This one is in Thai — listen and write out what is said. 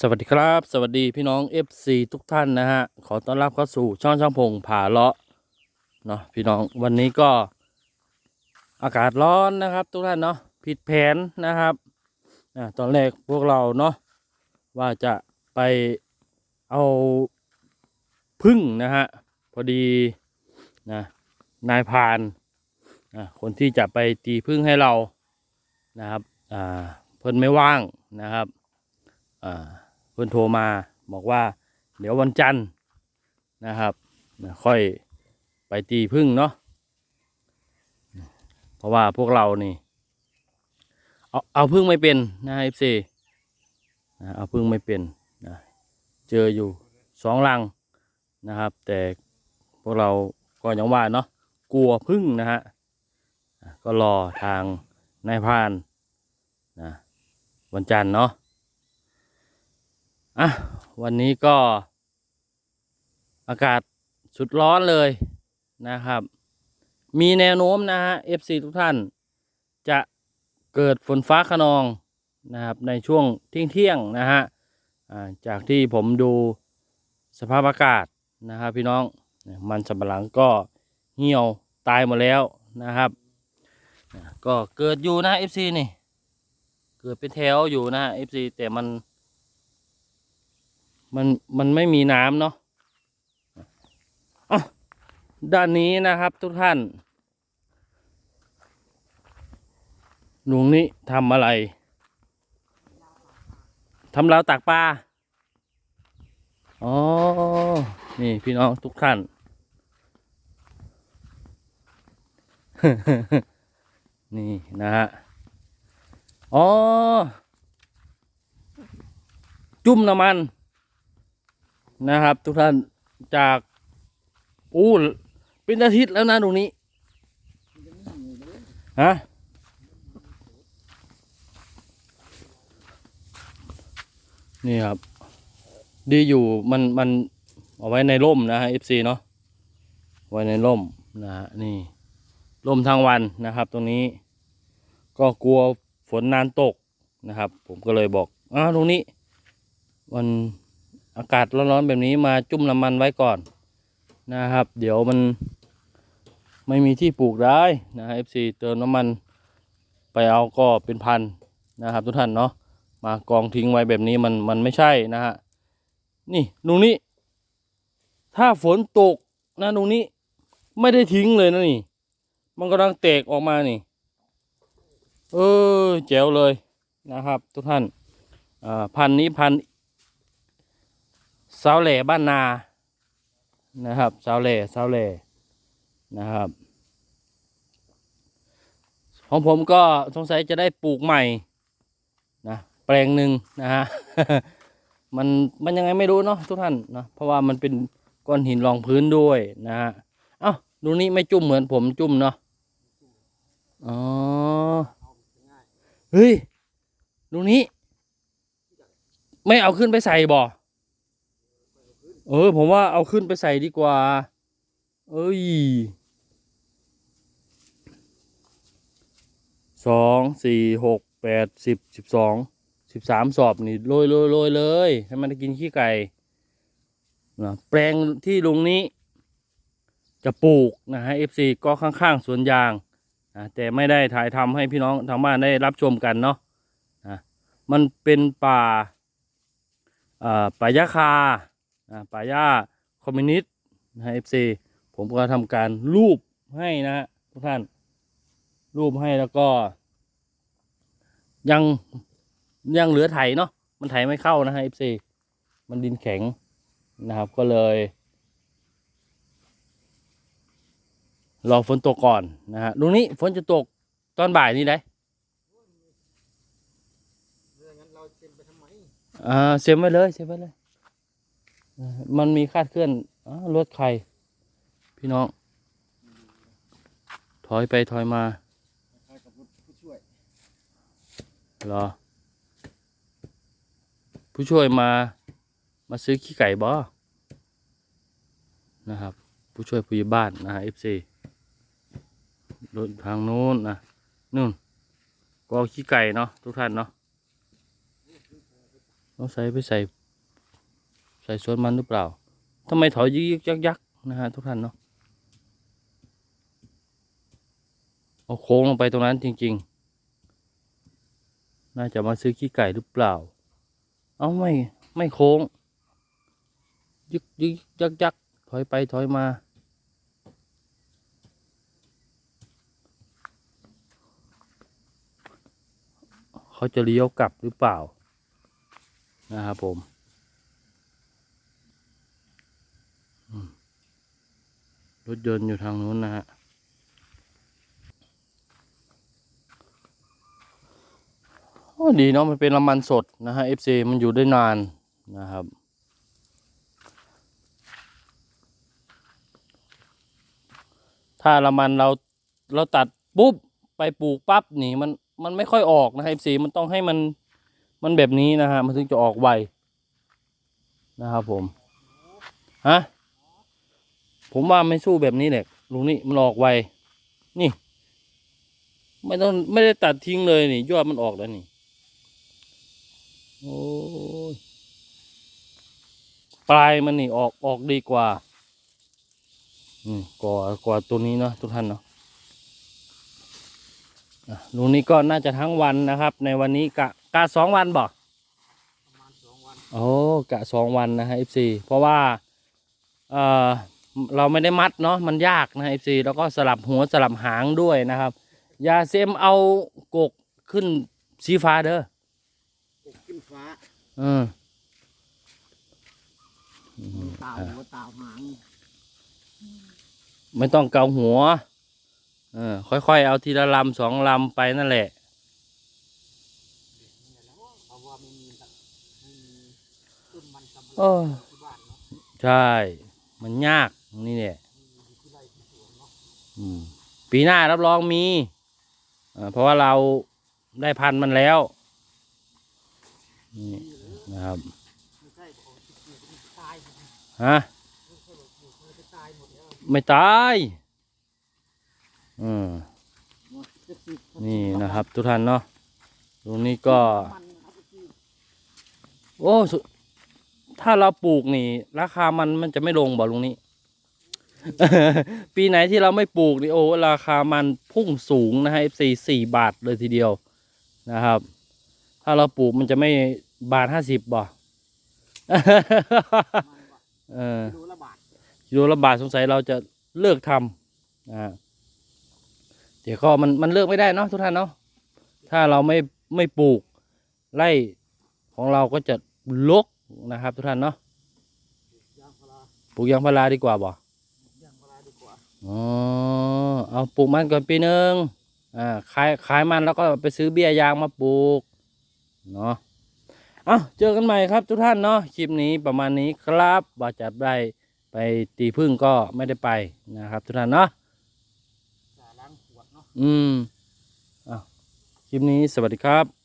สวัสดีครับ สวัสดีพี่น้อง FC ทุกท่านนะฮะ ขอต้อนรับเข้าสู่ช่องช่างพงผ่าเลาะเนาะพี่น้องวันนี้ก็อากาศร้อนนะครับ ทุกท่านเนาะผิดแผนนะครับอ่าตอนแรกพวกเราเนาะว่าจะไปเอาพึ่งนะฮะพอดีนะนายพานอ่าคนที่จะไปตีพึ่งให้เรานะครับอ่าเพิ่นไม่ว่างนะครับ อ่า เพื่อนโทรมาบอกว่า เดี๋ยววันจันทร์นะครับค่อยไปตีพึ่งเนาะเพราะว่าพวกเรานี่ เอาเอาพึ่งไม่เป็นนะเอฟซีนะเอาพึ่งไม่เป็นนะเจออยู่สองลังนะครับ แต่พวกเราก็ยังว่าเนาะกลัวพึ่งนะฮะอะก็รอทางนายพรานนะวันจันทร์เนาะ อะวันนี้ก็อากาศสุดร้อนเลยนะครับ มีแนวโน้มนะฮะ FC ทุกท่าน จะเกิดฝนฟ้าขนองนะครับในช่วงเที่ยงเที่ยงนะฮะจากที่ผมดูสภาพอากาศนะครับพี่น้องมันสำปะหลังก็เหี่ยวตายหมดแล้วนะครับ ก็เกิดอยู่นะ FC นี่ เกิดเป็นแถวอยู่นะ FC แต่มัน มันมันไม่มีน้ำเนาะด้านนี้นะครับทุกท่านลุงนี้ทำอะไรทำราวตากปลาอ๋อ นี่พี่น้องทุกท่านนี่นะฮะ อ๋อ จุ่มน้ำมัน นะครับ ทุกท่านจากอู้เป็นอาทิตย์แล้วนะตรงนี้ฮะนี่ครับ ดีอยู่มันมันเอาไว้ในร่มนะฮะ FC เนาะไว้ในร่มนะฮะนี่ร่มทั้งวันนะครับ ตรงนี้ ก็กลัวฝนนานตกนะครับ ผมก็เลยบอกอ้าวตรงนี้ มัน อากาศร้อนๆแบบนี้มาจุ่มน้ำมันไว้ก่อนนะครับ เดี๋ยวมันไม่มีที่ปลูกได้นะฮะ FC เติมน้ำมันไปเอาก็เป็นพันนะครับ ทุกท่านเนาะมากองทิ้งไว้แบบนี้มันมันไม่ใช่นะฮะนี่ตรงนี้ ถ้าฝนตกนะตรงนี้ไม่ได้ทิ้งเลยนะนี่ มันกำลังแตกออกมานี่ เออแจ๋วเลยนะครับ ทุกท่านอ่าพันนี้พัน สาวแหล่บ้านนานะครับสาวแหล่สาวแหล่นะครับ ของผมก็สงสัยจะได้ปลูกใหม่นะแปลงหนึ่งนะฮะมันมันยังไงไม่รู้เนาะทุกท่านนะเพราะว่ามันเป็นก้อนหินรองพื้นด้วยนะฮะเอ้าดูนี่ไม่จุ่มเหมือนผมจุ่มเนาะอ๋อเฮ้ยดูนี้ ไม่เอาขึ้นไปใส่บ่อ เออ ผมว่าเอาขึ้นไปใส่ดีกว่า เอ้ยสองสี่หกแปดสิบสิบสองสิบสามสอบนี่โรยโรยโรยเลย ให้มันได้กินขี้ไก่นะแปลงที่ลุงนี้ จะปลูกนะฮะ FC ก็ข้างๆสวนยางนะแต่ไม่ได้ถ่ายทำให้พี่น้องทางบ้านได้รับชมกันเนาะนะมันเป็นป่าอ่าป่ายาคาอ่า ป่าหญ้าคอมมิวนิสต์นะฮะ FC ผมก็ทำการรูปให้นะฮะทุกท่าน รูปให้แล้วก็ ยังยังเหลือไถเนาะมันไถไม่เข้านะฮะ FC มันดินแข็งนะครับก็เลยรอฝนตกก่อนนะฮะตรงนี้ฝนจะตกตอนบ่ายนี่ได้เรื่องนั้นเราเซ็นไปทำไมอ่าเซฟไว้เลยเซฟไว้เลยอ่า มันมีคาดเคลื่อนรถใคร พี่น้อง ถอยไปถอยมารถผู้ช่วยเหรอ ผู้ช่วยมา มาซื้อขี้ไก่บอนะครับ ผู้ช่วยผู้ใหญ่บ้านนะฮะ FC รถทางโน้นนะนู่นก็ขี้ไก่เนาะทุกท่านเนาะต้องใส่ไปใส่ ใส่สวนมันหรือเปล่าทำไมถอยยึกยึกยักยักนะฮะทุกท่านเนาะเอาโค้งลงไปตรงนั้นจริง ๆ น่าจะมาซื้อขี้ไก่หรือเปล่า เอาไม่ไม่โค้ง ยึกยึกยักยักถอยไปถอยมา เขาจะเลี้ยวกลับหรือเปล่า นะครับผมอืม รถยนต์อยู่ทางนู้นนะฮะโอ้ดีเนาะมันเป็นน้ำมันสดนะฮะ FC มันอยู่ได้นานนะครับถ้าละมันเราเราตัดปุ๊บไปปลูกปั๊บนี่มันมันไม่ค่อยออกนะฮะ FC มันต้องให้มันมันแบบนี้นะฮะมันถึงจะออกไวนะครับผมฮะ ผมว่าไม่สู้แบบนี้แหละลุงนี่มันออกไวนี่ ไม่ต้องไม่ได้ตัดทิ้งเลยนี่ยอดมันออกแล้วนี่โอ้ยปลายมันนี่ออกออกดีกว่าอืมกว่ากว่าตัวนี้เนาะทุกท่านเนาะอะลุงนี้ก็น่าจะทั้งวันนะครับ ในวันนี้กะกะสองวันบอกประมาณสองวันโอ้กะสองวันนะฮะ FC เพราะว่า เออ เราไม่ได้มัดเนาะมันยากนะ FC แล้วก็สลับหัวสลับหางด้วยนะครับ ยาเซมเอากกขึ้นสีฟ้าเด้อกบขึ้นฟ้าอืมตาหัวตาหางไม่ต้องเกาหัวเออค่อยๆ เอาทีละลำสองลำไปนั่นแหละเนี่ยแหล้วเพราะว่าไม่มีแบบไม่มีต้นมันสำปะหเอลัองที่บ้านเนาะใช่ มันยาก นี่แหละไม่มีที่ไร่ที่สวนเนาะอืมปีหน้ารับรองมีเพราะว่าเราได้พันธุ์มันแล้วนี่นะครับฮะไม่ตายอืมนี่นะครับทุกท่านเนาะตรงนี้ก็ โอ้ถ้าเราปลูกนี่ ราคามันมันจะไม่ลงบ่ลุงนี้ ปีไหนที่เราไม่ปลูกนี่โอ้ราคามันพุ่งสูงนะฮะ FC สี่บาทเลยทีเดียวนะครับ ถ้าเราปลูกมันจะไม่บาทห้าสิบบ่มันว่าเออกิโลละบาทกิโละบาทสงสัยเราจะเลิกทำนะเดี๋ยวก็มันมันเลิกไม่ได้เนาะทุกท่านเนาะถ้าเราไม่ไม่ปลูกไร่ของเราก็จะลกนะครับ ทุกท่านเนาะปลูกยางพาราดีกว่าบ่ ยางพาราดีกว่า อ๋อเอาปลูกมันก่อนปีหนึ่งอ่าขายขายมันแล้วก็ไปซื้อเบี้ยยางมาปลูกเนาะเอาเจอกันใหม่ครับทุกท่านเนาะคลิปนี้ประมาณนี้ครับว่าจะได้ไปตีพึ่งก็ไม่ได้ไปนะครับ ทุกท่านเนาะสาล้างขวดเนาะอืมอะคลิปนี้สวัสดีครับ